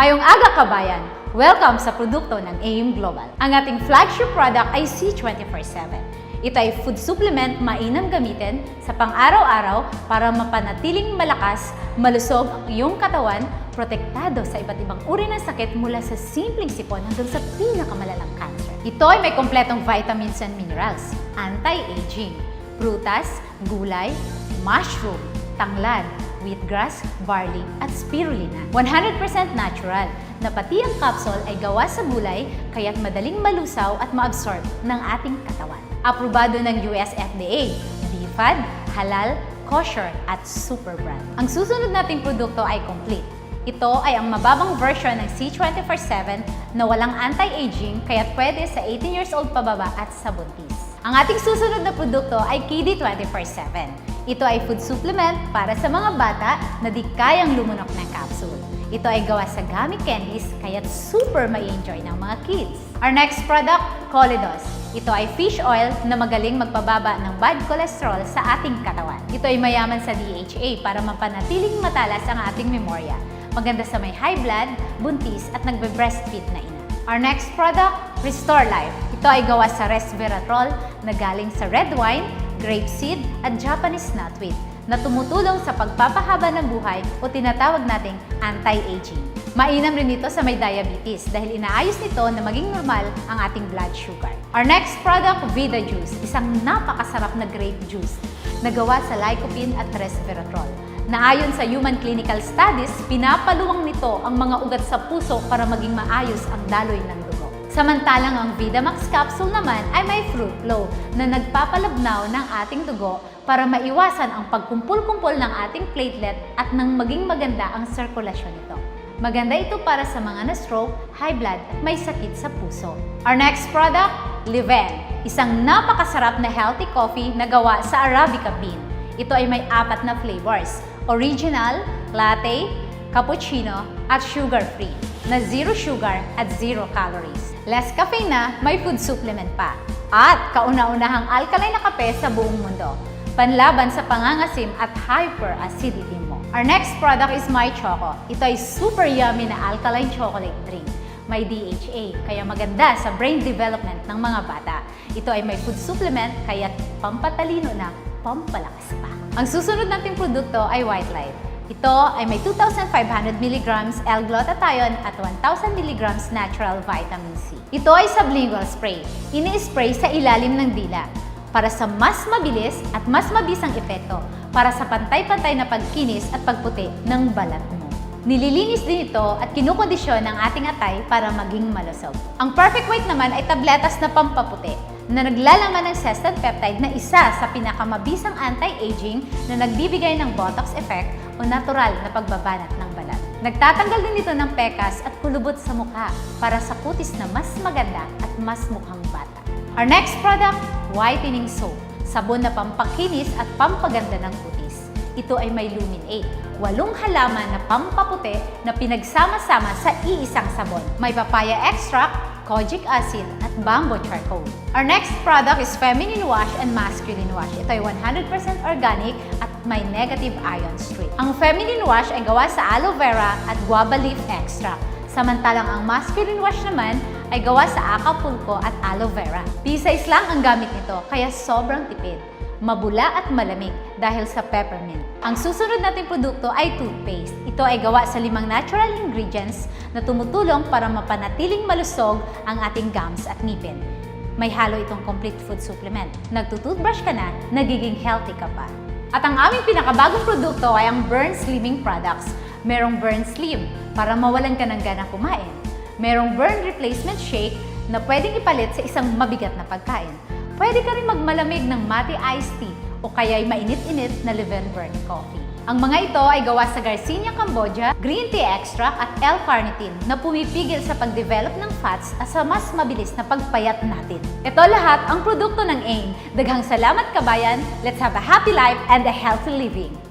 Mayong aga kabayan! Welcome sa produkto ng AIM Global. Ang ating flagship product ay C247. Ito ay food supplement mainam gamitin sa pang-araw-araw para mapanatiling malakas, malusog ang iyong katawan, protektado sa iba't ibang uri ng sakit mula sa simpleng sipon hanggang sa pinakamalalang cancer. Ito ay may kompletong vitamins and minerals, anti-aging, prutas, gulay, mushroom, tanglad, wheatgrass, barley, at spirulina. 100% natural na pati ang capsule ay gawa sa gulay kaya't madaling malusaw at maabsorb ng ating katawan. Aprobado ng US FDA, DFAD, halal, kosher, at super brand. Ang susunod nating produkto ay complete. Ito ay ang mababang version ng C247 na walang anti-aging kaya pwede sa 18 years old pababa at sa buntis. Ang ating susunod na produkto ay KD247. Ito ay food supplement para sa mga bata na di kayang lumunok ng capsule. Ito ay gawa sa gummy candies kaya't super may enjoy ng mga kids. Our next product, Colidos. Ito ay fish oil na magaling magpababa ng bad cholesterol sa ating katawan. Ito ay mayaman sa DHA para mapanatiling matalas ang ating memorya. Maganda sa may high blood, buntis at nagbe-breastfeed na ina. Our next product, Restore Life. Ito ay gawa sa resveratrol na galing sa red wine, grapeseed at Japanese nutweed na tumutulong sa pagpapahaba ng buhay o tinatawag nating anti-aging. Mainam rin ito sa may diabetes dahil inaayos nito na maging normal ang ating blood sugar. Our next product, Vida Juice, isang napakasarap na grape juice na gawa sa lycopene at resveratrol. Na ayon sa human clinical studies, pinapaluwang nito ang mga ugat sa puso para maging maayos ang daloy ng. Samantalang ang Vidamax capsule naman ay may fruit flow na nagpapalabnaw ng ating dugo para maiwasan ang pagkumpul-kumpol ng ating platelet at nang maging maganda ang sirkulasyon nito. Maganda ito para sa mga na-stroke, high blood at may sakit sa puso. Our next product, Liven. Isang napakasarap na healthy coffee na gawa sa Arabica bean. Ito ay may apat na flavors. Original, latte, cappuccino, at sugar-free na zero sugar at zero calories. Less caffeine na, may food supplement pa. At kauna-unahang alkaline na kape sa buong mundo. Panlaban sa pangangasim at hyperacidity mo. Our next product is My Choco. Ito ay super yummy na alkaline chocolate drink. May DHA, kaya maganda sa brain development ng mga bata. Ito ay may food supplement, kaya pampatalino na pampalakas pa. Ang susunod nating produkto ay White Light. Ito ay may 2,500 mg L-glutathione at 1,000 mg natural vitamin C. Ito ay sublingual spray. Ini-spray sa ilalim ng dila para sa mas mabilis at mas mabisang epekto para sa pantay-pantay na pagkinis at pagputi ng balat mo. Nililinis din ito at kinukondisyon ng ating atay para maging malusog. Ang perfect weight naman ay tabletas na pampaputi na naglalaman ng sestant peptide na isa sa pinakamabisang anti-aging na nagbibigay ng botox effect o natural na pagbabanat ng balat. Nagtatanggal din ito ng pekas at kulubot sa mukha para sa kutis na mas maganda at mas mukhang bata. Our next product, whitening soap. Sabon na pampakinis at pampaganda ng kutis. Ito ay may Lumin 8, walong halaman na pampaputi na pinagsama-sama sa iisang sabon. May papaya extract, kojic acid, at bamboo charcoal. Our next product is feminine wash and masculine wash. Ito ay 100% organic at may negative ion streak. Ang feminine wash ay gawa sa aloe vera at guava leaf extract. Samantalang ang masculine wash naman ay gawa sa acapulco at aloe vera. P-size lang ang gamit nito, kaya sobrang tipid mabula at malamig dahil sa peppermint. Ang susunod nating produkto ay toothpaste. Ito ay gawa sa limang natural ingredients na tumutulong para mapanatiling malusog ang ating gums at ngipin. May halo itong complete food supplement. Nagtutoothbrush ka na, nagiging healthy ka pa. At ang aming pinakabagong produkto ay ang Burn Slimming Products. Merong Burn Slim para mawalan ka ng gana kumain. Merong Burn Replacement Shake na pwedeng ipalit sa isang mabigat na pagkain. Pwede ka rin magmalamig ng mati iced tea o kaya'y mainit-init na Leven Burn coffee. Ang mga ito ay gawa sa Garcinia Cambodia, green tea extract at L-carnitine na pumipigil sa pag-develop ng fats at sa mas mabilis na pagpayat natin. Ito lahat ang produkto ng AIM. Daghang salamat kabayan, let's have a happy life and a healthy living!